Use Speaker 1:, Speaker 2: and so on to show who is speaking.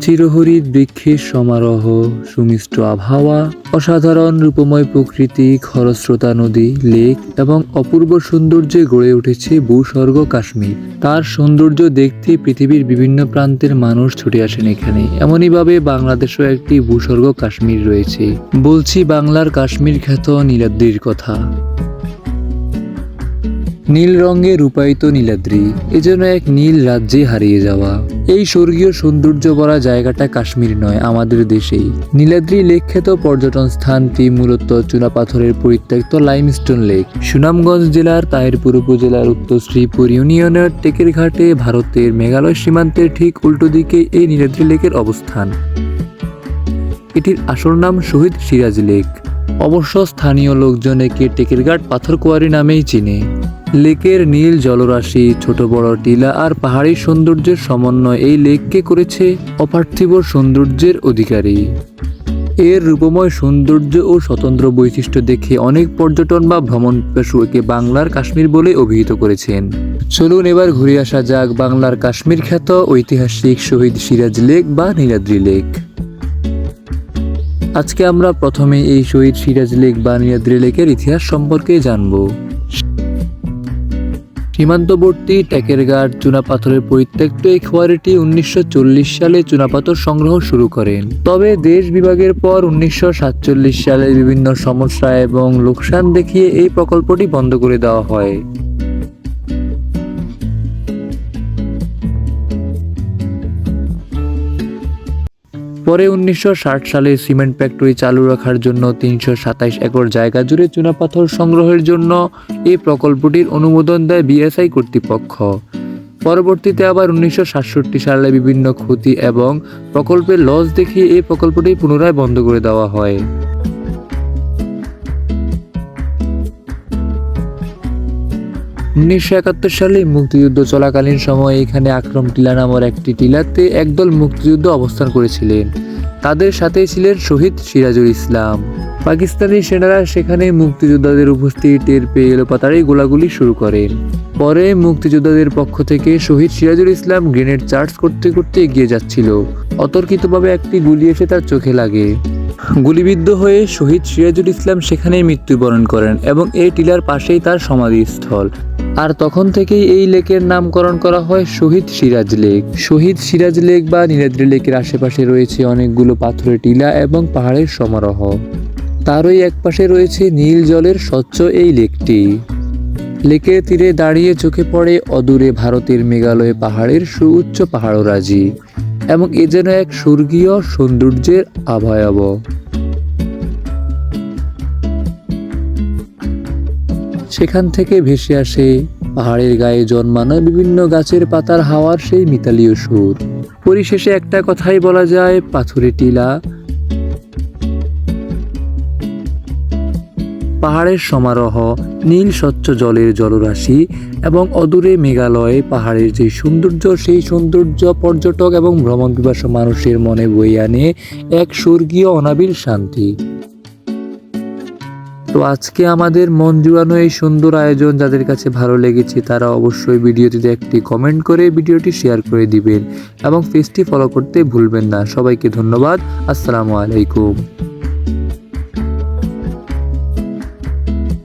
Speaker 1: চিরহরিৎ বৃক্ষের সমারোহ, সুমিষ্ট আবহাওয়া, অসাধারণ রূপময় প্রকৃতি, খরস্রোতা নদী, লেক এবং অপূর্ব সৌন্দর্যে গড়ে উঠেছে ভূস্বর্গ কাশ্মীর। তার সৌন্দর্য দেখতে পৃথিবীর বিভিন্ন প্রান্তের মানুষ ছুটে আসেন এখানে। এমনইভাবে বাংলাদেশও একটি ভূস্বর্গ কাশ্মীর রয়েছে। বলছি বাংলার কাশ্মীর খ্যাত নীলাদ্রির কথা। নীল রঙে রূপায়িত নীলাদ্রি এজন্য এক নীল রাজ্যে হারিয়ে যাওয়া। এই স্বর্গীয় সৌন্দর্য ভরা জায়গাটা কাশ্মীর নয়, আমাদের দেশেই। নীলাদ্রি লেক খ্যাত পর্যটন স্থানটি মূলত চুনাপাথরের পরিত্যক্ত লাইমস্টোন লেক সুনামগঞ্জ জেলার তাহিরপুর উপজেলার উত্তর শ্রীপুর ইউনিয়নের টেকের ঘাটে ভারতের মেঘালয় সীমান্তের ঠিক উল্টো দিকে এই নীলাদ্রি লেকের অবস্থান। এটির আসল নাম শহীদ সিরাজ লেক। অবশ্য স্থানীয় লোকজন একে টেকেরঘাট পাথর কুয়ারি নামেই চিনে। লেকের নীল জলরাশি, ছোট বড় টিলা আর পাহাড়ি সৌন্দর্যের সমন্বয় এই লেককে করেছে অপার্থিব সৌন্দর্যের অধিকারী। এর রূপময় সৌন্দর্য ও স্বতন্ত্র বৈশিষ্ট্য দেখে অনেক পর্যটন বা ভ্রমণ একে বাংলার কাশ্মীর বলে অভিহিত করেছেন। চলুন এবার ঘুরে আসা যাক বাংলার কাশ্মীর খ্যাত ঐতিহাসিক শহীদ সিরাজ লেক বা নীলাদ্রি লেক। আজকে আমরা প্রথমে এই শহীদ সিরাজ লেক বা নীলাদ্রি লেকের ইতিহাস সম্পর্কে জানব। সীমান্তবর্তী টেকেরঘাট চুনাপাথরের পরিত্যক্ত এই খোয়ারিটি উনিশশো চল্লিশ সালে চুনাপাথর সংগ্রহ শুরু করেন। তবে দেশ বিভাগের পর উনিশশো সাতচল্লিশ সালে বিভিন্ন সমস্যা এবং লোকসান দেখিয়ে এই প্রকল্পটি বন্ধ করে দেওয়া হয়। পরে উনিশশো ষাট সালে সিমেন্ট ফ্যাক্টরি চালু রাখার জন্য তিনশো সাতাইশ একর জায়গা জুড়ে চুনাপাথর সংগ্রহের জন্য এই প্রকল্পটির অনুমোদন দেয় বিএসআই কর্তৃপক্ষ। পরবর্তীতে আবার উনিশশো সাতষট্টি সালে বিভিন্ন ক্ষতি এবং প্রকল্পের লস দেখিয়ে এই প্রকল্পটি পুনরায় বন্ধ করে দেওয়া হয়। উনিশশো একাত্তর সালে মুক্তিযুদ্ধ চলাকালীন সময়ে এখানে আক্রম টিলা নামের একটি টিলাতে একদল মুক্তিযুদ্ধ অবস্থান করেছিলেন। তাদের সাথে ছিলেন শহীদ সিরাজুল ইসলাম। পাকিস্তানি সেনারা সেখানে মুক্তিযোদ্ধাদের উপস্থিতি টের পেয়ে এলোপাতাড়ি গোলাগুলি শুরু করেন। পরে মুক্তিযোদ্ধাদের পক্ষ থেকে শহীদ সিরাজুল ইসলাম গ্রেনেড চার্জ করতে করতে এগিয়ে যাচ্ছিল। অতর্কিতভাবে একটি গুলি এসে তার চোখে লাগে। গুলিবিদ্ধ হয়ে শহীদ সিরাজুল ইসলাম সেখানেই মৃত্যুবরণ করেন এবং এই টিলার পাশেই তার সমাধিস্থল। আর তখন থেকেই এই লেকের নামকরণ করা হয় শহীদ সিরাজ লেক। শহীদ সিরাজ লেক বা নীলাদ্রি লেকের আশেপাশে রয়েছে অনেকগুলো পাথরের টিলা এবং পাহাড়ের সমারোহ। তারই একপাশে রয়েছে নীল জলের স্বচ্ছ এই লেকটি। লেকের তীরে দাঁড়িয়ে চোখে পড়ে অদূরে ভারতের মেঘালয় পাহাড়ের সুউচ্চ পাহাড়রাজি এবং এ যেন এক স্বর্গীয় সৌন্দর্যের আভয়াব সেখান থেকে ভেসে আসে পাহাড়ের গায়ে জন্মানো বিভিন্ন গাছের পাতার হাওয়ার সেই মিতালীয় সুর। পরিশেষে একটা কথাই বলা যায়, পাথুরে টিলা। পাহাড়ের সমারোহ, নীল স্বচ্ছ জলের জলরাশি এবং অদূরে মেঘালয় পাহাড়ের যে সৌন্দর্য, সেই সৌন্দর্য পর্যটক এবং ভ্রমণ পিপাসু মানুষের মনে বই আনে এক স্বর্গীয় অনাবিল শান্তি। তো আজকে আমাদের মন জুড়ানো এই সুন্দর আয়োজন যাদের কাছে ভালো লেগেছে, তারা অবশ্যই ভিডিওটিতে একটি কমেন্ট করে ভিডিওটি শেয়ার করে দিবেন এবং পেজটি ফলো করতে ভুলবেন না। সবাইকে ধন্যবাদ। আসসালামু আলাইকুম।